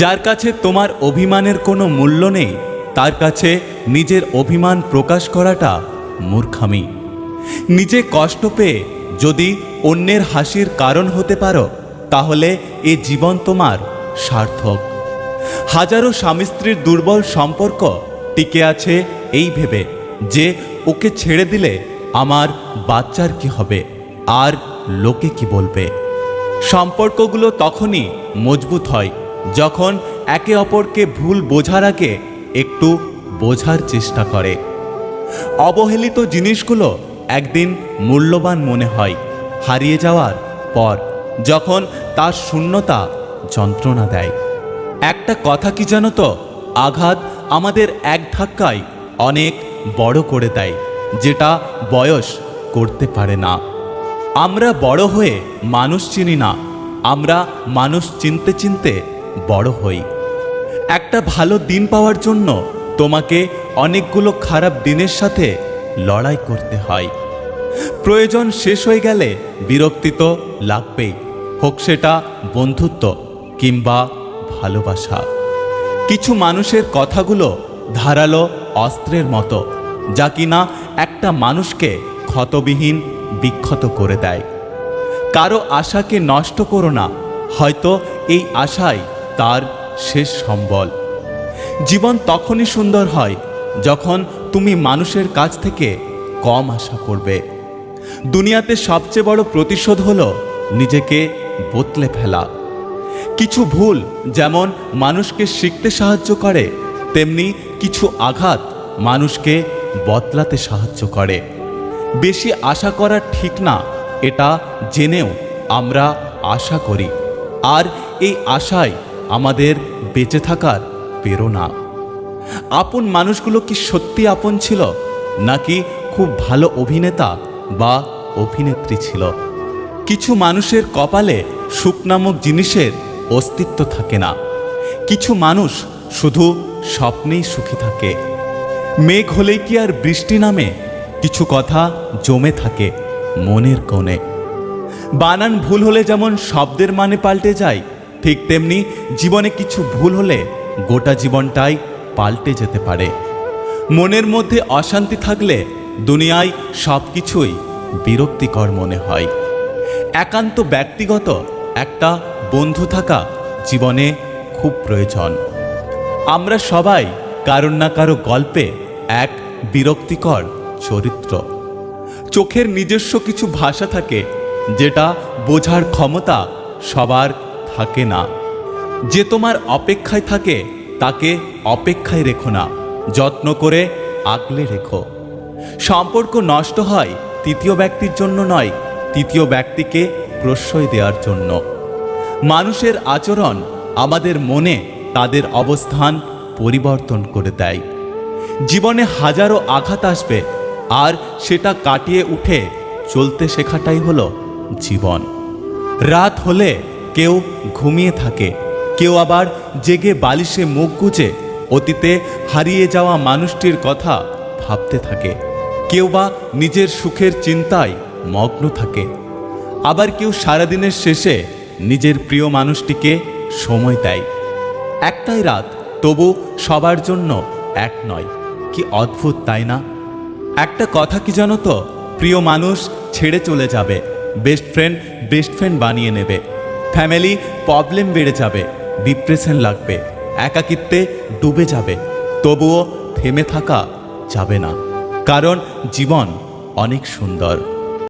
যার কাছে তোমার অভিমানের কোনো মূল্য নেই, তার কাছে নিজের অভিমান প্রকাশ করাটা মূর্খামি। নিজে কষ্ট পেয়ে যদি অন্যের হাসির কারণ হতে পারো, তাহলে এ জীবন তোমার সার্থক। হাজারো স্বামী স্ত্রীর দুর্বল সম্পর্ক টিকে আছে এই ভেবে যে ওকে ছেড়ে দিলে আমার বাচ্চার কি হবে, আর লোকে কি বলবে? সম্পর্কগুলো তখনই মজবুত হয় যখন একে অপরকে ভুল বোঝার আগে একটু বোঝার চেষ্টা করে। অবহেলিত জিনিসগুলো একদিন মূল্যবান মনে হয়, হারিয়ে যাওয়ার পর, যখন তার শূন্যতা যন্ত্রণা দেয়। একটা কথা কি জানো তো? আঘাত আমাদের এক ধাক্কায় অনেক বড় করে দেয়, যেটা বয়স করতে পারে না। আমরা বড় হয়ে মানুষ চিনি না, আমরা মানুষ চিনতে চিনতে বড় হই। একটা ভালো দিন পাওয়ার জন্য তোমাকে অনেকগুলো খারাপ দিনের সাথে লড়াই করতে হয়। প্রয়োজন শেষ হয়ে গেলে বিরক্তি তো লাগবেই। হোক সেটা বন্ধুত্ব কিংবা ভালোবাসা। কিছু মানুষের কথাগুলো ধারালো অস্ত্রের মতো, যা কিনা একটা মানুষকে ক্ষতবিহীন বিক্ষত করে দেয়। কারও আশাকে নষ্ট করো না, হয়তো এই আশাই তার শেষ সম্বল। জীবন তখনই সুন্দর হয় যখন তুমি মানুষের কাছ থেকে কম আশা করবে। দুনিয়াতে সবচেয়ে বড় প্রতিশোধ হলো নিজেকে বদলে ফেলা। কিছু ভুল যেমন মানুষকে শিখতে সাহায্য করে, তেমনি কিছু আঘাত মানুষকে বদলাতে সাহায্য করে। বেশি আশা করা ঠিক না, এটা জেনেও আমরা আশা করি। আর এই আশাই আমাদের বেঁচে থাকার প্রেরণা। আপন মানুষগুলো কি সত্যি আপন ছিল, নাকি খুব ভালো অভিনেতা বা অভিনেত্রী ছিল? কিছু মানুষের কপালে সুখ নামক জিনিসের অস্তিত্ব থাকে না। কিছু মানুষ শুধু স্বপ্নেই সুখী থাকে। মেঘ হলেই কি আর বৃষ্টি নামে? কিছু কথা জমে থাকে মনের কোণে। বানান ভুল হলে যেমন শব্দের মানে পাল্টে যায় ঠিক তেমনি জীবনে কিছু ভুল হলে গোটা জীবনটাই পাল্টে যেতে পারে। মনের মধ্যে অশান্তি থাকলে দুনিয়ায় সব কিছুই বিরক্তিকর মনে হয়। একান্ত ব্যক্তিগত একটা বন্ধু থাকা জীবনে খুব প্রয়োজন। আমরা সবাই কারোর না কারও গল্পে এক বিরক্তিকর চরিত্র। চোখের নিজস্ব কিছু ভাষা থাকে যেটা বোঝার ক্ষমতা সবার থাকে না। যে তোমার অপেক্ষায় থাকে, তাকে অপেক্ষায় রেখো না। যত্ন করে আগলে রেখো। সম্পর্ক নষ্ট হয় তৃতীয় ব্যক্তির জন্য নয়, তৃতীয় ব্যক্তিকে প্রশ্রয় দেওয়ার জন্য। মানুষের আচরণ আমাদের মনে তাদের অবস্থান পরিবর্তন করে দেয়। জীবনে হাজারো আঘাত আসবে, আর সেটা কাটিয়ে উঠে চলতে শেখাটাই হলো জীবন। রাত হলে কেউ ঘুমিয়ে থাকে, কেউ আবার জেগে বালিশে মুখ গুজে, অতীতে হারিয়ে যাওয়া মানুষটির কথা ভাবতে থাকে। কেউ বা নিজের সুখের চিন্তায় মগ্ন থাকে। আবার কেউ সারাদিনের শেষে নিজের প্রিয় মানুষটিকে সময় দেয়। একটাই রাত, তবু সবার জন্য এক নয়। কি অদ্ভুত, তাই না? একটা কথা কি জানো তো? প্রিয় মানুষ ছেড়ে চলে যাবে বেস্ট ফ্রেন্ড বেস্ট ফ্রেন্ড বানিয়ে নেবে। ফ্যামিলি প্রবলেম বেড়ে যাবে ডিপ্রেশন লাগবে, একাকিত্বে ডুবে যাবে, তবুও থেমে থাকা যাবে না। কারণ জীবন অনেক সুন্দর।